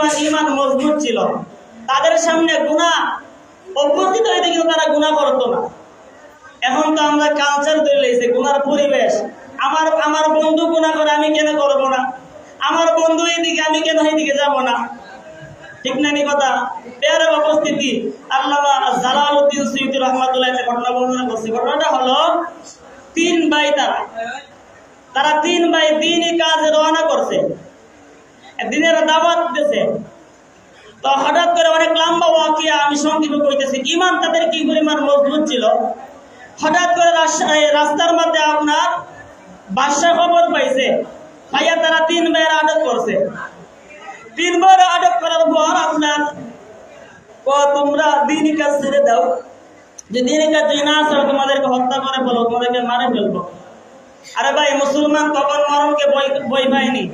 পরিমাণ ইমান মজবুত ছিল। তাদের সামনে গুণা উপস্থিত হইতে কিন্তু তারা গুণা করতো না। এখন তো আমরা কালচার তৈরি হয়েছে গুনার পরিবেশ। আমার আমার বন্ধু গুণা করে আমি কেন করব না? আমার বন্ধু এইদিকে আমি কেন এইদিকে যাব না? ঠিক না নি কথা? এর উপস্থিতি আল্লামা জালালউদ্দিন সৈয়দ রহমাতুল্লাহ একটা ঘটনা বর্ণনা করছে। ঘটনাটা হলো, তিন ভাই তারা। তারা তিন ভাই দিনই কাজে রওনা করছে। দিনের দাওয়াত দিতেছে। তো হঠাৎ করে অনেক লম্বা ওয়াকিয়া আমি সংক্ষেপে কইতেছি ইমান তাদের কি পরিমাণ মজবুত ছিল? হঠাৎ করে রাস্তার মধ্যে আপনার বাদশা খবর পাইছে ভাইয়া তারা তিন ভাইয়ের আটক করছে। তিন ভাইয়ের আটক করার পর আপনার তোমরা দিনই কাজ ছেড়ে দাও। যে দিনই কাজ যদি না ছাড়ো, তোমাদেরকে হত্যা করে বলো তোমাদেরকে মারে ফেলব। আরে ভাই, মুসলমান তখন মরণকে বই বই পায়নি।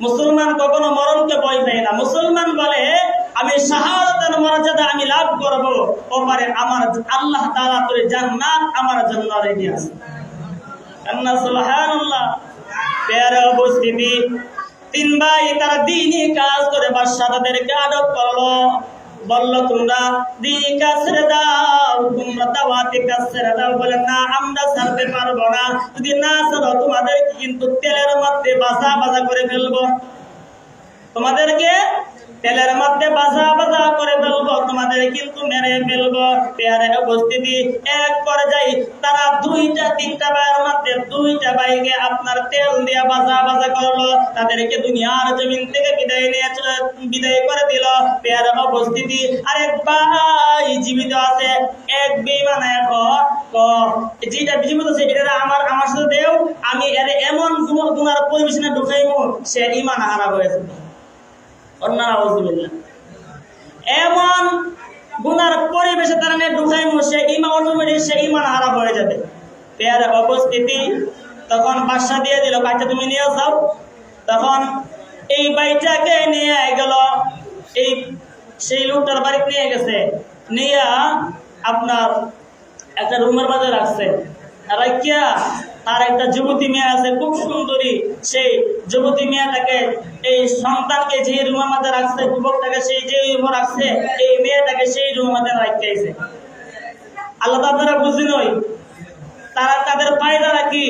মুসলমান কখনো মরণকে ভয় পায় না। মুসলমান বলে, আমি শাহাদাতের মর্যাদা আমি লাভ করব। ওপারে পারে আমার আল্লাহ তাআলা করে জান্নাত আমার জন্য রেডি আছে। আল্লাহ সুবহানাল্লাহ। উপস্থিতি। তিন ভাই তারা দিনই কাজ করে বাদশাহদেরকে আদব করল। বলল, তোমরা কাজ ছেড়ে দাও তোমরা দাওয়াতে ছেড়ে দাও বলে না, আমরা ছাড়তে পারব না। যদি না ছাড়ো তোমাদেরকে কিন্তু তেলের মধ্যে বাসা বাসা করে ফেলব। তোমাদেরকে তেলের মধ্যে বাজা বাজা করে ফেলব, তোমাদের কিন্তু মেরে ফেলব। পেয়ারে উপস্থিতি এক পর্যায়ে তারা দুইটা, তিনটা ভাইয়ের মধ্যে দুইটা ভাইকে আপনার তেল দিয়ে বাজা বাজা করল। তাদেরকে দুনিয়ার জমিন থেকে বিদায় নিয়ে বিদায় করে দিল। পেয়ারে উপস্থিতি আরেক ভাই জীবিত আছে, এক বেমান যেটা জীবিত আছে এটা আমার আমার সাথে দেও, আমি এর এমন গুণ- গুণার পরিবেশনে ঢুকাইমু, সে ইমান হারা হয়েছে। এমন গুনার পরিবেশে তারা ঢুকাই সে ইমান অটোমেটিক সে ইমান হারা হয়ে যাবে। পেয়ার উপস্থিতি তখন বাসা দিয়ে দিল বাচ্চা তুমি নিয়ে যাও। তখন এই বাইটাকে নিয়ে গেল? এই সেই লোকটার বাড়িতে নিয়ে গেছে। নিয়ে আপনার একটা রুমের মাঝে রাখছে। রাখিয়া তার একটা যুবতী মেয়ে আছে, খুব সুন্দরী সেই যুবতী মেয়েটাকে এই সন্তানকে যে রুমের মধ্যে রাখছে, যুবকটাকে সেই যে রাখছে, এই মেয়েটাকে সেই রুমের মধ্যে রাখিয়েছে আল্লাহ আপনারা বুঝি নই তারা তাদের পায়দারা কি?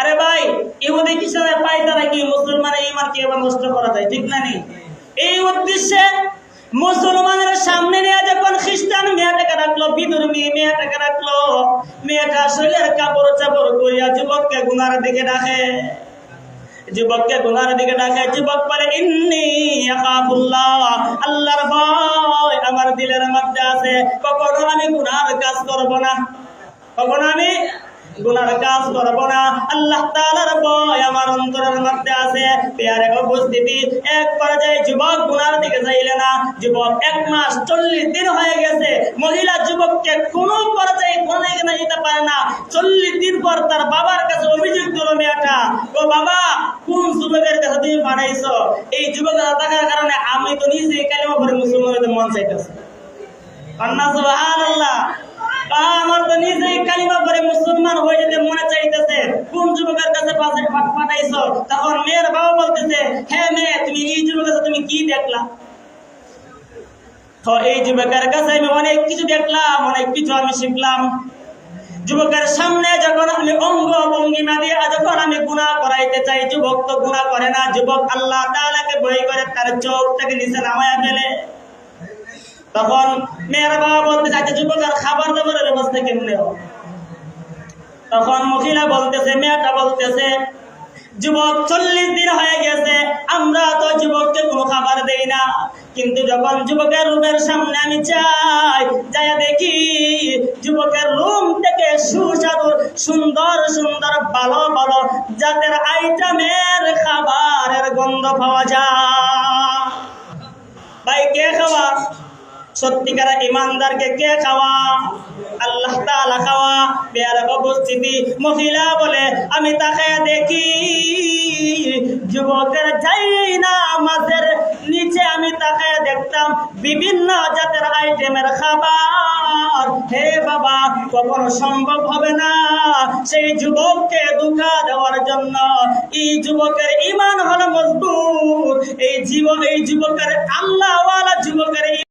আরে ভাই, ইহুদি কিসের পায়দারা কি? মুসলমানের ইমান কি এবার নষ্ট করা যায়? ঠিক না নেই এই উদ্দেশ্যে মুসলমানের সামনে নিয়ে যখন খ্রিস্টান মেয়েটাকে রাখল বিদুর মেয়ে মেয়েটাকে রাখল, মেয়েটা শরীরের কাপড় চাপড় করিয়া যুবককে গুনার দিকে ডাকে। যুবককে গুনার দিকে ডাকে, যুবক বলে, ইন্নি আল্লাহর ভয় আমার দিলের মধ্যে আছে। কখনো আমি গুনার কাজ করব না। কখনো আমি গুনার কাজ করব না। আল্লাহ তাআলার ভয় আমার অন্তরের মধ্যে আছে। পেয়ারে উপস্থিতি, এক পর্যায়ে যুবক গুনার দিকে যাইলে না। যুবক এক মাস চল্লিশ দিন হয়ে গেছে। মহিলা যুবককে কোনো পর্যায়ে কোনো এখানে যেতে পারে না। চল্লিশ দিন পর তার বাবার কাছে অভিযোগ দিল মেয়েটা, ও বাবা, কোন যুবকের কাছে তুমি পাঠাইছো এই যুবকের থাকার কারণে আমি তো নিজে কালিমা ভরে মুসলমান হতে মন চাইতেছি। আমার তো নিজেই কালিমা পরে মুসলমান হয়ে যেতে মনে চাইতেছে কোন যুবকের কাছে তখন মেয়ের বাবা বলতেছে হ্যাঁ মেয়ে, তুমি এই যুবকের তুমি কি দেখলা? তো এই যুবকের কাছে আমি অনেক কিছু দেখলাম, অনেক কিছু আমি শিখলাম। যুবকের সামনে যখন আমি অঙ্গ ভঙ্গিমা দিয়ে যখন আমি গুণা করাইতে চাই, যুবক তো গুণা করে না, যুবক আল্লাহ তাআলাকে ভয় করে, তার চোখটাকে নিচে নামায়া ফেলে। তখন মেয়ের বাবা বলতে চাইছে যুবকের খাবার দাবারের ব্যবস্থা কেমনে তখন মহিলা বলতেছে, মেয়েটা বলতেছে যুবক চল্লিশ দিন হয়ে গেছে, আমরা তো যুবককে কোনো খাবার দেই না। কিন্তু যখন যুবকের রুমের সামনে আমি চাই যাই দেখি যুবকের রুম থেকে সুস্বাদু, সুন্দর সুন্দর, ভালো ভালো জাতের আইটেমের খাবারের গন্ধ পাওয়া যায়। ভাই, কে খাওয়া সত্যিকার ইমানদারকে কে খাওয়া? আল্লাহ তালা খাওয়া। বেয়ার উপস্থিতি মহিলা বলে, আমি তাকে দেখি, যুবকের যাই না আমাদের নিচে আমি তাকে দেখতাম বিভিন্ন জাতের আইটেমের খাবার। হে বাবা, কখনো সম্ভব হবে না সেই যুবককে দুঃখা দেওয়ার জন্য। এই যুবকের ইমান হলো মজবুত। এই জীবন এই যুবকের আল্লাহ